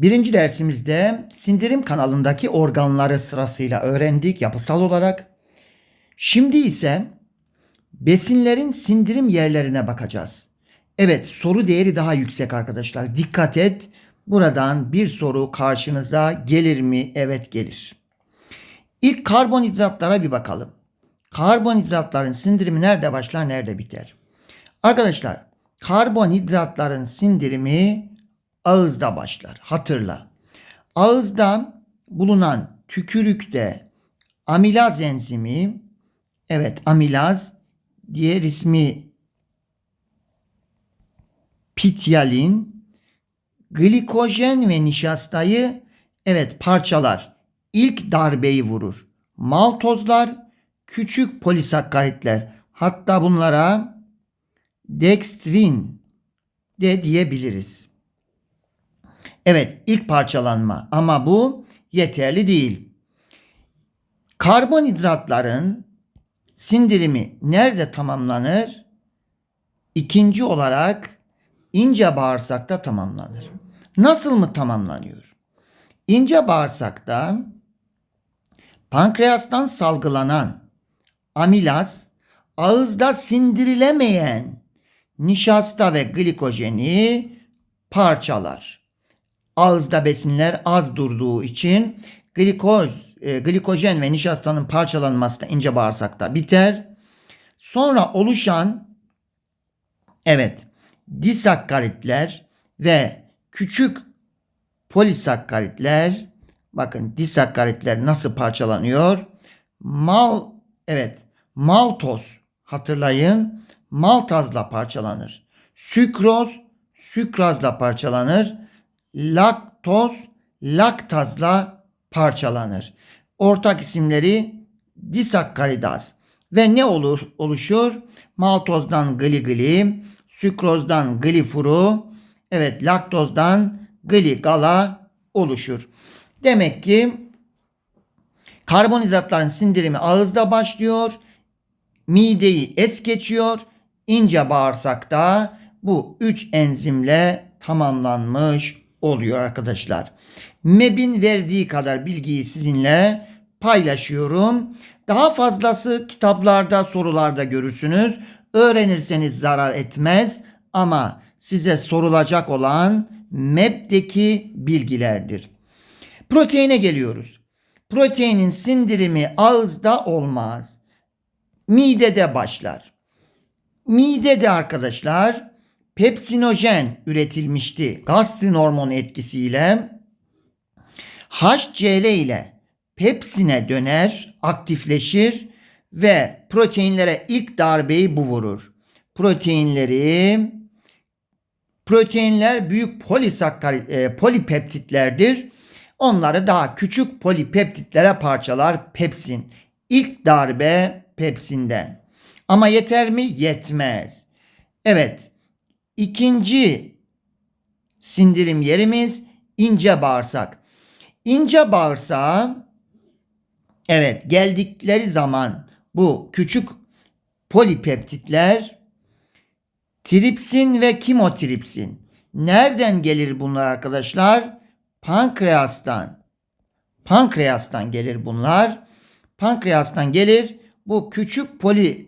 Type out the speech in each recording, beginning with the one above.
Birinci dersimizde sindirim kanalındaki organları sırasıyla öğrendik yapısal olarak. Şimdi ise besinlerin sindirim yerlerine bakacağız. Evet soru değeri daha yüksek arkadaşlar. Dikkat et. Buradan bir soru karşınıza gelir mi? Evet gelir. İlk karbonhidratlara bir bakalım. Karbonhidratların sindirimi nerede başlar, nerede biter? Arkadaşlar, karbonhidratların sindirimi ağızda başlar. Hatırla. Ağızda bulunan tükürükte amilaz enzimi, evet amilaz diğer ismi pityalin, glikojen ve nişastayı evet parçalar. İlk darbeyi vurur. Maltozlar, küçük polisakkaritler. Hatta bunlara dextrin de diyebiliriz. Evet ilk parçalanma ama bu yeterli değil. Karbonhidratların sindirimi nerede tamamlanır? İkinci olarak ince bağırsakta tamamlanır. Nasıl mı tamamlanıyor? İnce bağırsakta pankreastan salgılanan amilaz ağızda sindirilemeyen nişasta ve glikojeni parçalar. Ağızda besinler az durduğu için glikoz, e, glikojen ve nişastanın parçalanması da ince bağırsakta biter. Sonra oluşan evet disakkaritler ve küçük polisakkaritler bakın disakkaritler nasıl parçalanıyor? Mal evet maltoz hatırlayın maltazla parçalanır. Sükroz sükrazla parçalanır. Laktoz laktazla parçalanır. Ortak isimleri disakkaridaz. Ve ne olur oluşur? Maltozdan gligli, sükrozdan glifuru, evet laktozdan gligala oluşur. Demek ki karbonhidratların sindirimi ağızda başlıyor, mideyi es geçiyor, ince bağırsakta bu üç enzimle tamamlanmış oluyor arkadaşlar. MEB'in verdiği kadar bilgiyi sizinle paylaşıyorum. Daha fazlası kitaplarda, sorularda görürsünüz. Öğrenirseniz zarar etmez ama size sorulacak olan MEB'deki bilgilerdir. Proteine geliyoruz. Proteinin sindirimi ağızda olmaz. Midede başlar. Midede arkadaşlar pepsinojen üretilmişti. Gastrin hormonu etkisiyle HCl ile pepsine döner, aktifleşir ve proteinlere ilk darbeyi bu vurur. Proteinleri proteinler büyük e, polipeptitlerdir. Onları daha küçük polipeptitlere parçalar pepsin. İlk darbe pepsinden. Ama yeter mi? Yetmez. Evet. İkinci sindirim yerimiz ince bağırsak. İnce bağırsağa evet geldikleri zaman bu küçük polipeptitler tripsin ve kimotripsin. Nereden gelir bunlar arkadaşlar? Pankreastan. Pankreastan gelir bunlar. Pankreastan gelir. Bu küçük poli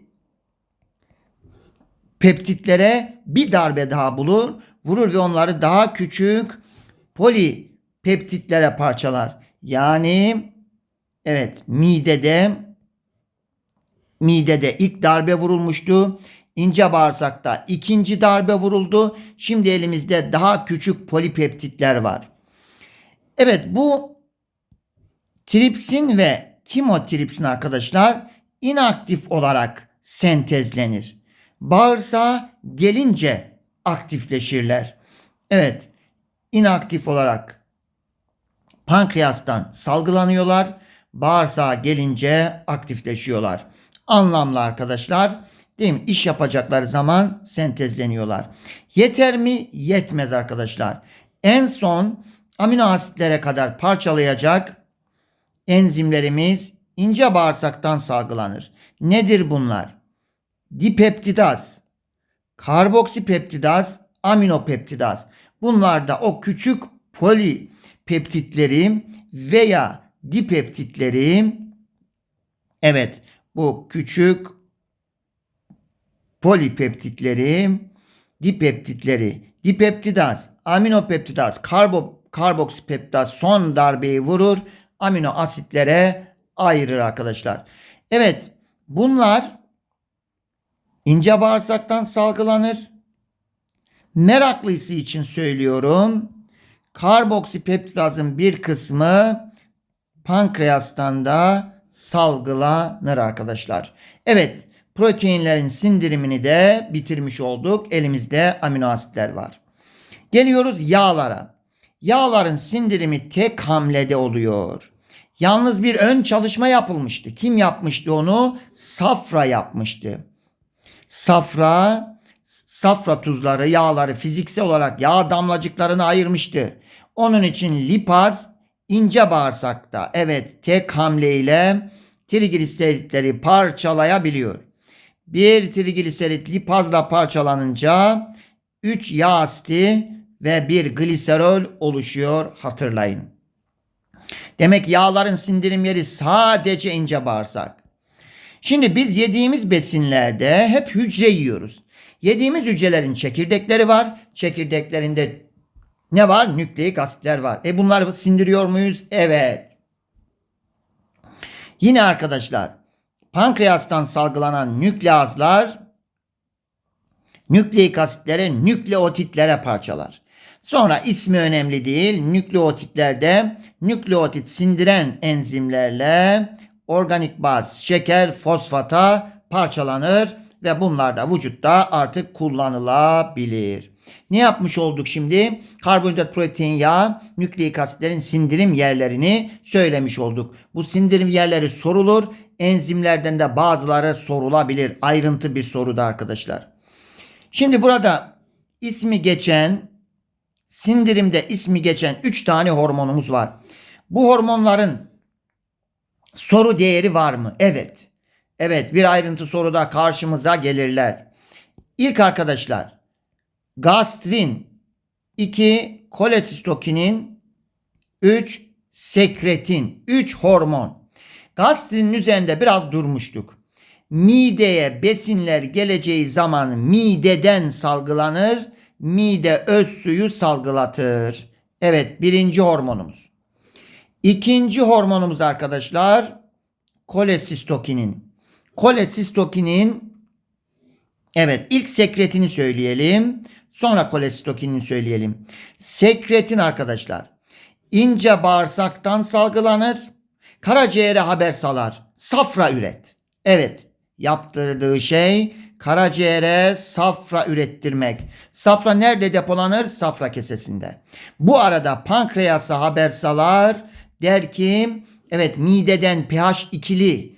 peptitlere bir darbe daha bulur, vurur ve onları daha küçük polipeptitlere parçalar. Yani evet midede midede ilk darbe vurulmuştu. İnce bağırsakta ikinci darbe vuruldu. Şimdi elimizde daha küçük polipeptitler var. Evet bu tripsin ve kimotripsin arkadaşlar inaktif olarak sentezlenir. Bağırsağa gelince aktifleşirler. Evet inaktif olarak pankreastan salgılanıyorlar. Bağırsağa gelince aktifleşiyorlar. Anlamlı arkadaşlar. Değil mi? İş yapacakları zaman sentezleniyorlar. Yeter mi? Yetmez arkadaşlar. En son amino asitlere kadar parçalayacak enzimlerimiz ince bağırsaktan salgılanır. Nedir bunlar? Dipeptidaz, karboksipeptidaz, aminopeptidaz. Bunlar da o küçük poli peptitleri veya dipeptitleri evet bu küçük polipeptitleri, dipeptitleri, dipeptidaz, aminopeptidaz, karbo, karboksipeptidaz son darbeyi vurur, amino asitlere ayırır arkadaşlar. Evet, bunlar ince bağırsaktan salgılanır. Meraklısı için söylüyorum. Karboksipeptidazın bir kısmı pankreastan da salgılanır arkadaşlar. Evet, proteinlerin sindirimini de bitirmiş olduk. Elimizde amino asitler var. Geliyoruz yağlara. Yağların sindirimi tek hamlede oluyor. Yalnız bir ön çalışma yapılmıştı. Kim yapmıştı onu? Safra yapmıştı. Safra, safra tuzları, yağları fiziksel olarak yağ damlacıklarını ayırmıştı. Onun için lipaz ince bağırsakta evet tek hamleyle trigliseritleri parçalayabiliyor. Bir trigliserit lipazla parçalanınca 3 yağ asidi ve bir gliserol oluşuyor hatırlayın. Demek yağların sindirim yeri sadece ince bağırsak. Şimdi biz yediğimiz besinlerde hep hücre yiyoruz. Yediğimiz hücrelerin çekirdekleri var. Çekirdeklerinde ne var? Nükleik asitler var. E bunları sindiriyor muyuz? Evet. Yine arkadaşlar pankreastan salgılanan nükleazlar nükleik asitlere nükleotitlere parçalar. Sonra ismi önemli değil. Nükleotitlerde nükleotit sindiren enzimlerle organik baz, şeker, fosfata parçalanır ve bunlar da vücutta artık kullanılabilir. Ne yapmış olduk şimdi? Karbonhidrat, protein, yağ, nükleik asitlerin sindirim yerlerini söylemiş olduk. Bu sindirim yerleri sorulur. Enzimlerden de bazıları sorulabilir. Ayrıntı bir soruda arkadaşlar. Şimdi burada ismi geçen, sindirimde ismi geçen 3 tane hormonumuz var. Bu hormonların soru değeri var mı? Evet. Evet bir ayrıntı soruda karşımıza gelirler. İlk arkadaşlar gastrin 2 kolesistokinin 3 sekretin 3 hormon. Gastrinin üzerinde biraz durmuştuk. Mideye besinler geleceği zaman mideden salgılanır. Mide öz suyu salgılatır. Evet birinci hormonumuz. İkinci hormonumuz arkadaşlar kolesistokinin. Kolesistokinin evet ilk sekretini söyleyelim. Sonra kolesitokinini söyleyelim. Sekretin arkadaşlar ince bağırsaktan salgılanır. Karaciğere haber salar. Safra üret. Evet yaptırdığı şey karaciğere safra ürettirmek. Safra nerede depolanır? Safra kesesinde. Bu arada pankreasa haber salar. Der ki evet mideden pH ikili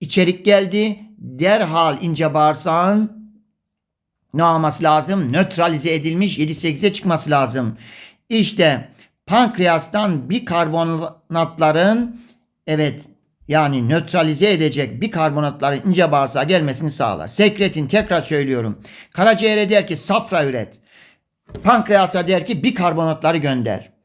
içerik geldi. Derhal ince bağırsağın ne olması lazım? Nötralize edilmiş 7-8'e çıkması lazım. İşte pankreastan bikarbonatların evet yani nötralize edecek bikarbonatların ince bağırsağa gelmesini sağlar. Sekretin tekrar söylüyorum. Karaciğere der ki safra üret. Pankreasa der ki bikarbonatları gönder.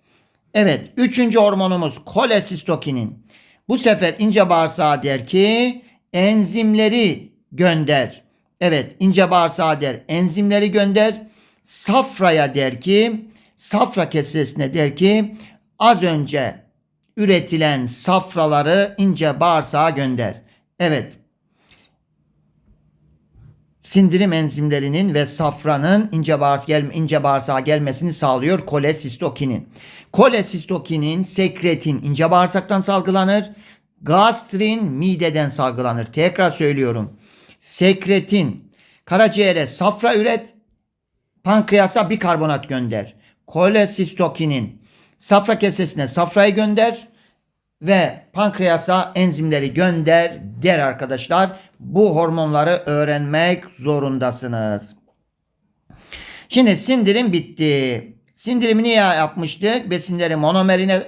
Evet üçüncü hormonumuz kolesistokinin. Bu sefer ince bağırsağa der ki enzimleri gönder. Evet ince bağırsağa der enzimleri gönder. Safraya der ki safra kesesine der ki az önce üretilen safraları ince bağırsağa gönder. Evet. Sindirim enzimlerinin ve safranın ince, bağırs gel ince bağırsağa gelmesini sağlıyor kolesistokinin. Kolesistokinin sekretin ince bağırsaktan salgılanır. Gastrin mideden salgılanır. Tekrar söylüyorum. Sekretin karaciğere safra üret, pankreasa bikarbonat gönder. Kolesistokinin safra kesesine safrayı gönder ve pankreasa enzimleri gönder der arkadaşlar. Bu hormonları öğrenmek zorundasınız. Şimdi sindirim bitti. Sindirimi niye yapmıştık? Besinleri monomerine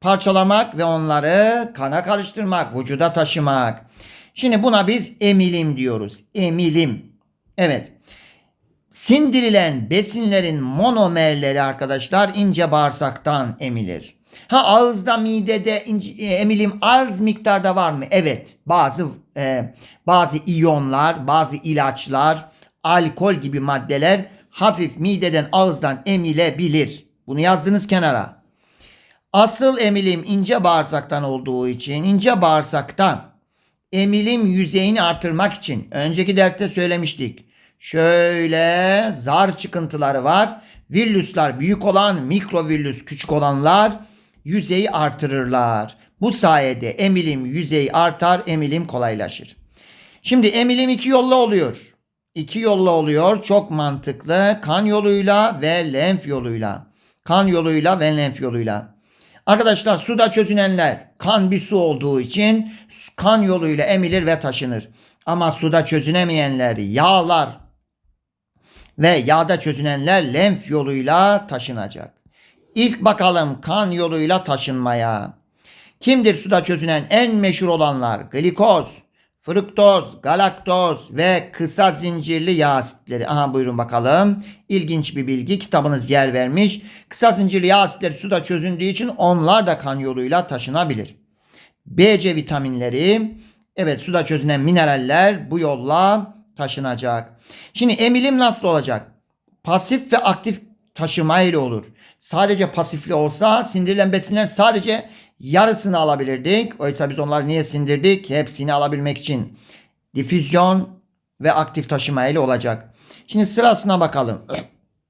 parçalamak ve onları kana karıştırmak, vücuda taşımak. Şimdi buna biz emilim diyoruz. Emilim. Evet. Sindirilen besinlerin monomerleri arkadaşlar ince bağırsaktan emilir. Ha ağızda midede e, emilim az miktarda var mı? Evet. Bazı e, bazı iyonlar, bazı ilaçlar, alkol gibi maddeler hafif mideden ağızdan emilebilir. Bunu yazdınız kenara. Asıl emilim ince bağırsaktan olduğu için ince bağırsaktan emilim yüzeyini artırmak için önceki derste söylemiştik. Şöyle zar çıkıntıları var. Virüsler büyük olan, mikrovirüs küçük olanlar yüzeyi artırırlar. Bu sayede emilim yüzeyi artar, emilim kolaylaşır. Şimdi emilim iki yolla oluyor. İki yolla oluyor. Çok mantıklı. Kan yoluyla ve lenf yoluyla. Kan yoluyla ve lenf yoluyla. Arkadaşlar suda çözünenler kan bir su olduğu için kan yoluyla emilir ve taşınır. Ama suda çözünemeyenler yağlar ve yağda çözünenler lenf yoluyla taşınacak. İlk bakalım kan yoluyla taşınmaya. Kimdir suda çözünen en meşhur olanlar? Glikoz, fruktoz, galaktoz ve kısa zincirli yağ asitleri. Aha buyurun bakalım. İlginç bir bilgi. Kitabınız yer vermiş. Kısa zincirli yağ asitleri suda çözündüğü için onlar da kan yoluyla taşınabilir. BC vitaminleri, evet suda çözünen mineraller bu yolla taşınacak. Şimdi emilim nasıl olacak? Pasif ve aktif taşıma ile olur. Sadece pasifli olsa sindirilen besinler sadece yarısını alabilirdik. Oysa biz onları niye sindirdik? Hepsini alabilmek için. Difüzyon ve aktif taşıma ile olacak. Şimdi sırasına bakalım.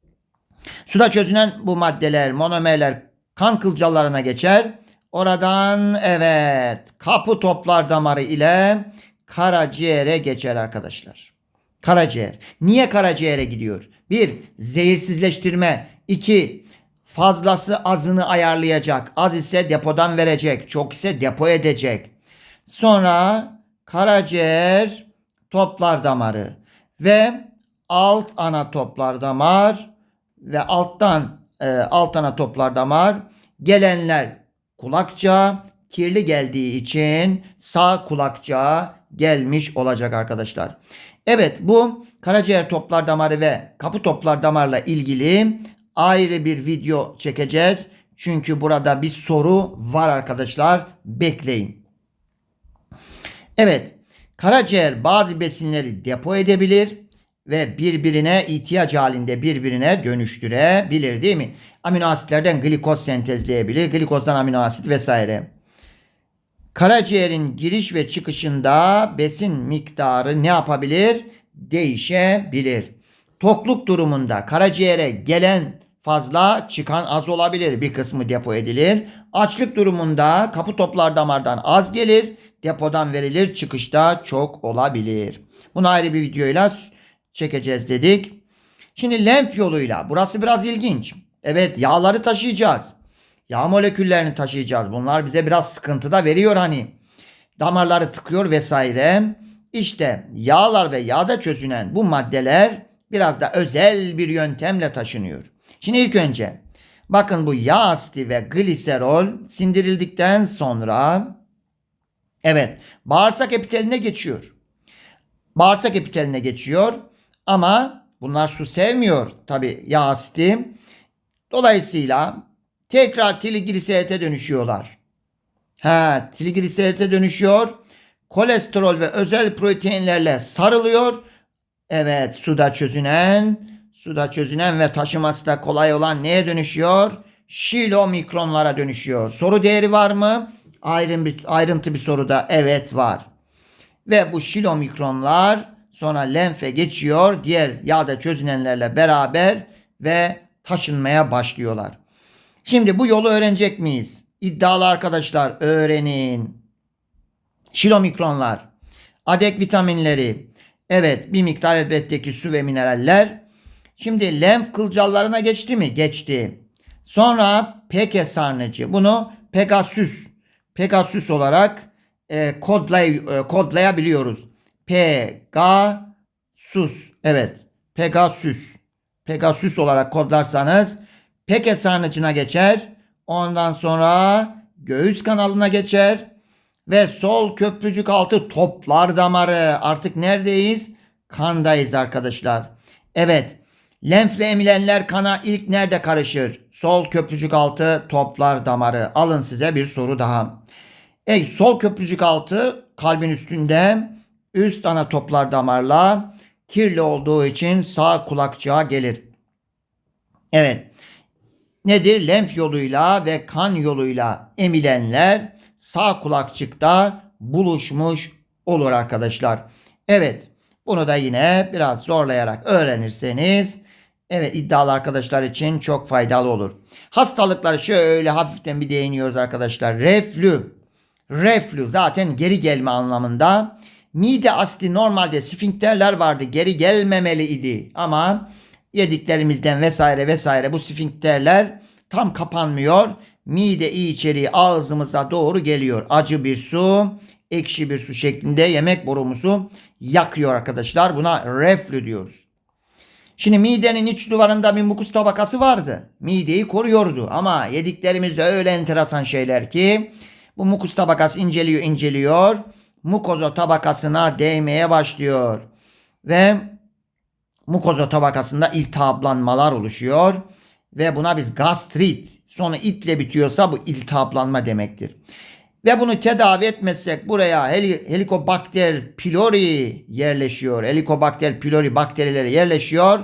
Suda çözünen bu maddeler, monomerler kan kılcallarına geçer. Oradan evet kapı toplar damarı ile karaciğere geçer arkadaşlar. Karaciğer. Niye karaciğere gidiyor? Bir, zehirsizleştirme. İki, fazlası azını ayarlayacak. Az ise depodan verecek. Çok ise depo edecek. Sonra karaciğer toplar damarı ve alt ana toplar damar ve alttan e, alt ana toplar damar gelenler kulakça kirli geldiği için sağ kulakça gelmiş olacak arkadaşlar. Evet bu karaciğer toplar damarı ve kapı toplar damarla ilgili ayrı bir video çekeceğiz. Çünkü burada bir soru var arkadaşlar. Bekleyin. Evet. Karaciğer bazı besinleri depo edebilir ve birbirine ihtiyaç halinde birbirine dönüştürebilir değil mi? Amino asitlerden glikoz sentezleyebilir. Glikozdan amino asit vesaire. Karaciğerin giriş ve çıkışında besin miktarı ne yapabilir? Değişebilir. Tokluk durumunda karaciğere gelen fazla çıkan az olabilir. Bir kısmı depo edilir. Açlık durumunda kapı toplar damardan az gelir. Depodan verilir. Çıkışta çok olabilir. Bunu ayrı bir videoyla çekeceğiz dedik. Şimdi lenf yoluyla. Burası biraz ilginç. Evet yağları taşıyacağız. Yağ moleküllerini taşıyacağız. Bunlar bize biraz sıkıntı da veriyor hani. Damarları tıkıyor vesaire. İşte yağlar ve yağda çözünen bu maddeler biraz da özel bir yöntemle taşınıyor. Şimdi ilk önce bakın bu yağ asidi ve gliserol sindirildikten sonra evet bağırsak epiteline geçiyor. Bağırsak epiteline geçiyor ama bunlar su sevmiyor tabi yağ asidi. Dolayısıyla tekrar trigliserite dönüşüyorlar. Ha, trigliserite dönüşüyor. Kolesterol ve özel proteinlerle sarılıyor. Evet, suda çözünen, suda çözünen ve taşıması da kolay olan neye dönüşüyor? Şilomikronlara dönüşüyor. Soru değeri var mı? Ayrın bir, ayrıntı bir soruda evet var. Ve bu şilomikronlar sonra lenfe geçiyor. Diğer yağda çözünenlerle beraber ve taşınmaya başlıyorlar. Şimdi bu yolu öğrenecek miyiz? İddialı arkadaşlar öğrenin. Şilomikronlar, adek vitaminleri, evet bir miktar elbette ki su ve mineraller. Şimdi lenf kılcallarına geçti mi? Geçti. Sonra peke sarnıcı. Bunu Pegasus, Pegasus olarak e, kodlay, e, kodlayabiliyoruz. Pegasus. Evet. Pegasus. Pegasus olarak kodlarsanız Peke sarnıcına geçer. Ondan sonra göğüs kanalına geçer. Ve sol köprücük altı toplar damarı. Artık neredeyiz? Kandayız arkadaşlar. Evet. Lenfle emilenler kana ilk nerede karışır? Sol köprücük altı toplar damarı. Alın size bir soru daha. Ey sol köprücük altı kalbin üstünde üst ana toplar damarla kirli olduğu için sağ kulakçığa gelir. Evet. Nedir? Lenf yoluyla ve kan yoluyla emilenler sağ kulakçıkta buluşmuş olur arkadaşlar. Evet. Bunu da yine biraz zorlayarak öğrenirseniz evet iddialı arkadaşlar için çok faydalı olur. Hastalıkları şöyle hafiften bir değiniyoruz arkadaşlar. Reflü. Reflü zaten geri gelme anlamında. Mide asli normalde sfinkterler vardı. Geri gelmemeli idi. Ama yediklerimizden vesaire vesaire bu sfinkterler tam kapanmıyor. Mide içeriği ağzımıza doğru geliyor. Acı bir su, ekşi bir su şeklinde yemek borumuzu yakıyor arkadaşlar. Buna reflü diyoruz. Şimdi midenin iç duvarında bir mukus tabakası vardı. Mideyi koruyordu ama yediklerimiz öyle enteresan şeyler ki bu mukus tabakası inceliyor inceliyor. Mukoza tabakasına değmeye başlıyor. Ve mukoza tabakasında iltihaplanmalar oluşuyor. Ve buna biz gastrit sonu itle bitiyorsa bu iltihaplanma demektir. Ve bunu tedavi etmezsek buraya heli, Helicobacter pylori yerleşiyor. Helicobacter pylori bakterileri yerleşiyor.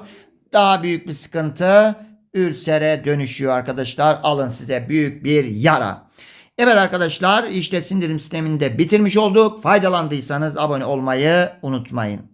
Daha büyük bir sıkıntı ülsere dönüşüyor arkadaşlar. Alın size büyük bir yara. Evet arkadaşlar işte sindirim sistemini de bitirmiş olduk. Faydalandıysanız abone olmayı unutmayın.